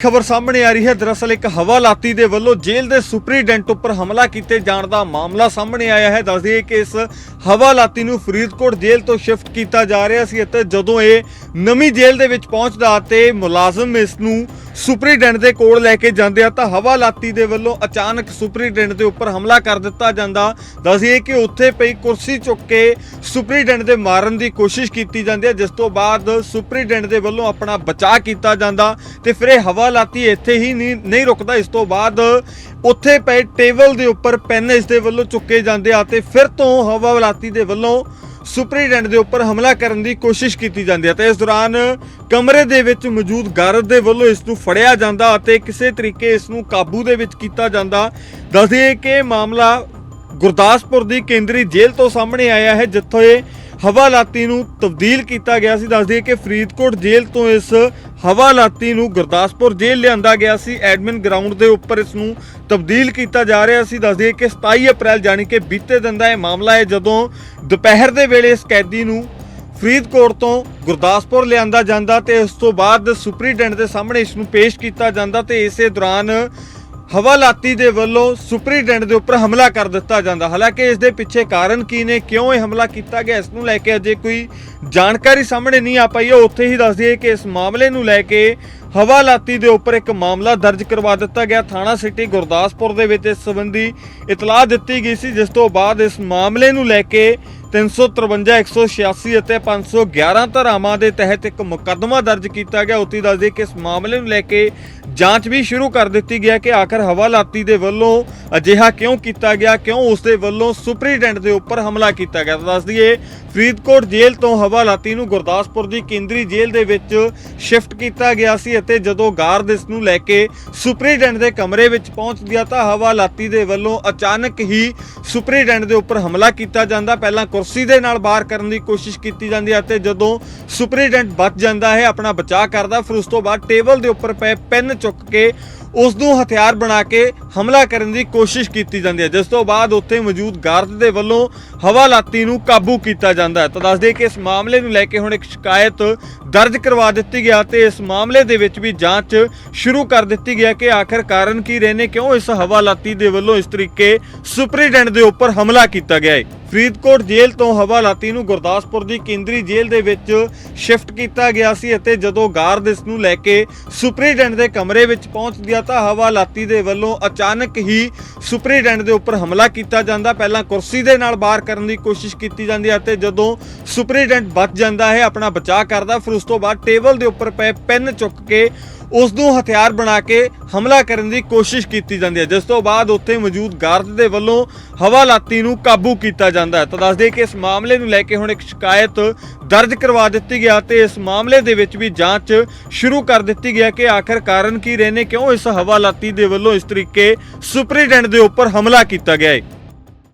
ਖਬਰ ਸਾਹਮਣੇ ਆ ਰਹੀ ਹੈ। ਦਰਅਸਲ ਇੱਕ ਹਵਾਲਾਤੀ ਦੇ ਵੱਲੋਂ ਜੇਲ੍ਹ ਦੇ ਸੁਪਰੀਡੈਂਟ ਉੱਪਰ ਹਮਲਾ ਕੀਤੇ ਜਾਣ ਦਾ ਮਾਮਲਾ ਸਾਹਮਣੇ ਆਇਆ ਹੈ। ਦੱਸ ਦਈਏ ਕਿ ਇਸ ਹਵਾਲਾਤੀ ਨੂੰ ਫਰੀਦਕੋਟ ਜੇਲ੍ਹ ਤੋਂ ਸ਼ਿਫਟ ਕੀਤਾ ਜਾ ਰਿਹਾ ਸੀ ਅਤੇ ਜਦੋਂ ਇਹ ਨਵੀਂ ਜੇਲ੍ਹ ਦੇ ਵਿੱਚ ਪਹੁੰਚਦਾ ਤੇ ਮੁਲਾਜ਼ਮ ਇਸ ਨੂੰ ਸੁਪਰੀਡੈਂਟ ਦੇ ਕੋਲ ਲੈ ਕੇ ਜਾਂਦੇ ਆ ਤਾਂ ਹਵਾਲਾਤੀ ਦੇ ਵੱਲੋਂ ਅਚਾਨਕ ਸੁਪਰੀਡੈਂਟ ਦੇ ਉੱਪਰ ਹਮਲਾ ਕਰ ਦਿੱਤਾ ਜਾਂਦਾ। ਦੱਸ ਕਿ ਉੱਥੇ ਪਈ ਕੁਰਸੀ ਚੁੱਕ ਕੇ ਸੁਪਰੀਡੈਂਟ ਦੇ ਮਾਰਨ ਦੀ ਕੋਸ਼ਿਸ਼ ਕੀਤੀ ਜਾਂਦੀ ਹੈ, ਜਿਸ ਤੋਂ ਬਾਅਦ ਸੁਪਰੀਡੈਂਟ ਦੇ ਵੱਲੋਂ ਆਪਣਾ ਬਚਾਅ ਕੀਤਾ ਜਾਂਦਾ ਤੇ ਫਿਰ ਇਹ ਹਵਾਲਾਤੀ ਇੱਥੇ ਹੀ ਨਹੀਂ ਨਹੀਂ ਰੁਕਦਾ। ਇਸ ਤੋਂ ਬਾਅਦ ਉੱਥੇ ਪਏ ਟੇਬਲ ਦੇ ਉੱਪਰ ਪੈਨ ਇਸ ਦੇ ਵੱਲੋਂ ਚੁੱਕੇ ਜਾਂਦੇ ਆ ਤੇ ਫਿਰ ਤੋਂ ਹਵਾਲਾਤੀ ਦੇ ਵੱਲੋਂ ਸੁਪਰੀਡੈਂਟ ਦੇ ਉੱਪਰ ਹਮਲਾ ਕਰਨ ਦੀ ਕੋਸ਼ਿਸ਼ ਕੀਤੀ ਜਾਂਦੀ ਹੈ ਤੇ ਇਸ ਦੌਰਾਨ ਕਮਰੇ ਦੇ ਵਿੱਚ ਮੌਜੂਦ ਗਾਰਦ ਦੇ ਵੱਲੋਂ ਇਸ ਨੂੰ ਫੜਿਆ ਜਾਂਦਾ ਅਤੇ ਕਿਸੇ ਤਰੀਕੇ ਇਸ ਨੂੰ ਕਾਬੂ ਦੇ ਵਿੱਚ ਕੀਤਾ ਜਾਂਦਾ। ਦੱਸਦੇ ਕਿ ਮਾਮਲਾ ਗੁਰਦਾਸਪੁਰ ਦੀ ਕੇਂਦਰੀ ਜੇਲ੍ਹ ਤੋਂ ਸਾਹਮਣੇ ਆਇਆ ਹੈ, ਜਿੱਥੋਂ ਇਹ ਹਵਾਲਾਤੀ ਨੂੰ ਤਬਦੀਲ ਕੀਤਾ ਗਿਆ ਸੀ। ਦੱਸਦੇ ਕਿ ਫਰੀਦਕੋਟ ਜੇਲ੍ਹ ਤੋਂ ਇਸ ਹਵਾਲਾਤੀ ਨੂੰ ਗੁਰਦਾਸਪੁਰ ਜੇਲ੍ਹ ਲਿਆਂਦਾ ਗਿਆ ਸੀ। ਐਡਮਿਨ ਗਰਾਊਂਡ ਦੇ ਉੱਪਰ ਇਸ ਨੂੰ ਤਬਦੀਲ ਕੀਤਾ ਜਾ ਰਿਹਾ ਸੀ। ਦੱਸਦੇ ਕਿ 27 ਅਪ੍ਰੈਲ ਜਾਣੀ ਕਿ ਬੀਤੇ ਦਿਨ ਦਾ ਇਹ ਮਾਮਲਾ ਹੈ, ਜਦੋਂ ਦੁਪਹਿਰ ਦੇ ਵੇਲੇ ਇਸ ਕੈਦੀ ਨੂੰ ਫਰੀਦਕੋਟ ਤੋਂ ਗੁਰਦਾਸਪੁਰ ਲਿਆਂਦਾ ਜਾਂਦਾ ਤੇ ਉਸ ਤੋਂ ਬਾਅਦ ਸੁਪਰੀਡੈਂਟ ਦੇ ਸਾਹਮਣੇ ਇਸ ਨੂੰ ਪੇਸ਼ ਕੀਤਾ ਜਾਂਦਾ ਤੇ ਇਸੇ ਦੌਰਾਨ ਹਵਾਲਾਤੀ ਦੇ ਵੱਲੋਂ ਸੁਪਰੀਡੈਂਟ ਦੇ ਉੱਪਰ ਹਮਲਾ ਕਰ ਦਿੱਤਾ ਜਾਂਦਾ। ਹਾਲਾਂਕਿ ਇਸ ਦੇ ਪਿੱਛੇ ਕਾਰਨ ਕੀ ਨੇ, ਕਿਉਂ ਇਹ ਹਮਲਾ ਕੀਤਾ ਗਿਆ, ਇਸ ਨੂੰ ਲੈ ਕੇ ਅਜੇ ਕੋਈ ਜਾਣਕਾਰੀ ਸਾਹਮਣੇ ਨਹੀਂ ਆ ਪਾਈ। ਹੈ ਉੱਥੇ ਹੀ ਦੱਸ ਦਈਏ ਕਿ ਇਸ ਮਾਮਲੇ ਨੂੰ ਲੈ ਕੇ ਹਵਾਲਾਤੀ ਦੇ ਉੱਪਰ ਇੱਕ ਮਾਮਲਾ ਦਰਜ ਕਰਵਾ ਦਿੱਤਾ ਗਿਆ। ਥਾਣਾ ਸਿਟੀ ਗੁਰਦਾਸਪੁਰ ਦੇ ਵਿੱਚ ਇਸ ਸੰਬੰਧੀ ਇਤਲਾਹ ਦਿੱਤੀ ਗਈ ਸੀ, ਜਿਸ ਤੋਂ ਬਾਅਦ ਇਸ ਮਾਮਲੇ ਨੂੰ ਲੈ ਕੇ 353 186 ਅਤੇ 511 ਧਾਰਾਵਾਂ ਦੇ ਤਹਿਤ ਇੱਕ ਮੁਕੱਦਮਾ ਦਰਜ ਕੀਤਾ ਗਿਆ। ਉੱਥੇ ਦੱਸ ਕਿ ਇਸ ਮਾਮਲੇ ਨੂੰ ਲੈ ਕੇ ਜਾਂਚ ਵੀ ਸ਼ੁਰੂ ਕਰ ਦਿੱਤੀ ਗਿਆ ਕਿ ਆਖਰ ਹਵਾਲਾਤੀ ਦੇ ਵੱਲੋਂ ਅਜਿਹਾ ਕਿਉਂ ਕੀਤਾ ਗਿਆ, ਕਿਉਂ ਉਸ ਦੇ ਵੱਲੋਂ ਸੁਪਰੀਡੈਂਟ ਦੇ ਉੱਪਰ ਹਮਲਾ ਕੀਤਾ ਗਿਆ। ਤਾਂ ਦੱਸ ਦਈਏ ਫਰੀਦਕੋਟ ਜੇਲ੍ਹ ਤੋਂ ਹਵਾਲਾਤੀ ਨੂੰ ਗੁਰਦਾਸਪੁਰ ਦੀ ਕੇਂਦਰੀ ਜੇਲ੍ਹ ਦੇ ਵਿੱਚ ਸ਼ਿਫਟ ਕੀਤਾ ਗਿਆ ਸੀ। ਅਤੇ ਜਦੋਂ ਗਾਰਡ ਇਸ ਨੂੰ ਲੈ ਕੇ ਸੁਪਰੀਡੈਂਟ ਦੇ ਕਮਰੇ ਵਿੱਚ ਪਹੁੰਚ ਗਿਆ ਤਾਂ ਹਵਾਲਾਤੀ ਦੇ ਵੱਲੋਂ ਅਚਾਨਕ ਹੀ ਸੁਪਰੀਡੈਂਟ ਦੇ ਉੱਪਰ ਹਮਲਾ ਕੀਤਾ ਜਾਂਦਾ। ਪਹਿਲਾਂ ਕੁਰਸੀ ਦੇ ਨਾਲ ਬਾਹਰ ਕਰਨ ਦੀ ਕੋਸ਼ਿਸ਼ ਕੀਤੀ ਜਾਂਦੀ ਹੈ ਅਤੇ ਜਦੋਂ ਸੁਪਰੀਡੈਂਟ ਬਚ ਜਾਂਦਾ ਹੈ, ਆਪਣਾ ਬਚਾਅ ਕਰਦਾ, ਫਿਰ ਉਸ ਤੋਂ ਬਾਅਦ ਟੇਬਲ ਦੇ ਉੱਪਰ ਪਏ ਪੈਨ ਚੁੱਕ ਕੇ ਉਸ ਨੂੰ ਹਥਿਆਰ ਬਣਾ ਕੇ ਹਮਲਾ ਕਰਨ ਦੀ ਕੋਸ਼ਿਸ਼ ਕੀਤੀ ਜਾਂਦੀ ਹੈ। ਜਿਸ ਤੋਂ ਬਾਅਦ ਉੱਥੇ ਮੌਜੂਦ ਗਾਰਦ ਦੇ ਵੱਲੋਂ ਹਵਾਲਾਤੀ ਨੂੰ ਕਾਬੂ ਕੀਤਾ ਜਾਂਦਾ ਹੈ। ਤਾਂ ਦੱਸਦੇ ਕਿ ਇਸ ਮਾਮਲੇ ਨੂੰ ਲੈ ਕੇ ਹੁਣ ਇੱਕ ਸ਼ਿਕਾਇਤ ਦਰਜ ਕਰਵਾ ਦਿੱਤੀ ਗਿਆ ਤੇ ਇਸ ਮਾਮਲੇ ਦੇ ਵਿੱਚ ਵੀ ਜਾਂਚ ਸ਼ੁਰੂ ਕਰ ਦਿੱਤੀ ਗਿਆ ਕਿ ਆਖਰ ਕਾਰਨ ਕੀ ਰਹੇ ਨੇ, ਕਿਉਂ ਇਸ ਹਵਾਲਾਤੀ ਦੇ ਵੱਲੋਂ ਇਸ ਤਰੀਕੇ ਸੁਪਰੀਡੈਂਟ ਦੇ ਉੱਪਰ ਹਮਲਾ ਕੀਤਾ ਗਿਆ ਹੈ। ਫਰੀਦਕੋਟ ਜੇਲ੍ਹ ਤੋਂ ਹਵਾਲਾਤੀ ਨੂੰ ਗੁਰਦਾਸਪੁਰ ਦੀ ਕੇਂਦਰੀ ਜੇਲ੍ਹ ਦੇ ਵਿੱਚ ਸ਼ਿਫਟ ਕੀਤਾ ਗਿਆ ਸੀ ਅਤੇ ਜਦੋਂ ਗਾਰਡ ਇਸ ਨੂੰ ਲੈ ਕੇ ਸੁਪਰੀਡੈਂਟ ਦੇ ਕਮਰੇ ਵਿੱਚ ਪਹੁੰਚ ਗਿਆ ਤਾਂ ਹਵਾਲਾਤੀ ਦੇ ਵੱਲੋਂ ਅਚਾਨਕ ਹੀ ਸੁਪਰੀਡੈਂਟ ਦੇ ਉੱਪਰ ਹਮਲਾ ਕੀਤਾ ਜਾਂਦਾ। ਪਹਿਲਾਂ ਕੁਰਸੀ ਦੇ ਨਾਲ ਬਾਹਰ ਕਰਨ ਦੀ ਕੋਸ਼ਿਸ਼ ਕੀਤੀ ਜਾਂਦੀ ਹੈ ਅਤੇ ਜਦੋਂ ਸੁਪਰੀਡੈਂਟ ਬਚ ਜਾਂਦਾ ਹੈ, ਆਪਣਾ ਬਚਾਅ ਕਰਦਾ ਫਿਰ ਉਸ ਤੋਂ ਬਾਅਦ ਟੇਬਲ ਦੇ ਉੱਪਰ ਪਏ ਪੈਨ ਚੁੱਕ ਕੇ ਉਸ ਨੂੰ ਹਥਿਆਰ ਬਣਾ ਕੇ ਹਮਲਾ ਕਰਨ ਦੀ ਕੋਸ਼ਿਸ਼ ਕੀਤੀ ਜਾਂਦੀ ਹੈ। ਜਿਸ ਤੋਂ ਬਾਅਦ ਉੱਥੇ ਮੌਜੂਦ ਗਾਰਦ ਦੇ ਵੱਲੋਂ ਹਵਾਲਾਤੀ ਨੂੰ ਕਾਬੂ ਕੀਤਾ ਜਾਂਦਾ ਹੈ। ਤਾਂ ਦੱਸਦੇ ਕਿ ਇਸ ਮਾਮਲੇ ਨੂੰ ਲੈ ਕੇ ਹੁਣ ਇੱਕ ਸ਼ਿਕਾਇਤ ਦਰਜ ਕਰਵਾ ਦਿੱਤੀ ਗਿਆ ਤੇ ਇਸ ਮਾਮਲੇ ਦੇ ਵਿੱਚ ਵੀ ਜਾਂਚ ਸ਼ੁਰੂ ਕਰ ਦਿੱਤੀ ਗਿਆ ਕਿ ਆਖਰ ਕਾਰਨ ਕੀ ਰਹੇ ਨੇ, ਕਿਉਂ ਇਸ ਹਵਾਲਾਤੀ ਦੇ ਵੱਲੋਂ ਇਸ ਤਰੀਕੇ ਸੁਪਰੀਡੈਂਟ ਦੇ ਉੱਪਰ ਹਮਲਾ ਕੀਤਾ ਗਿਆ ਹੈ।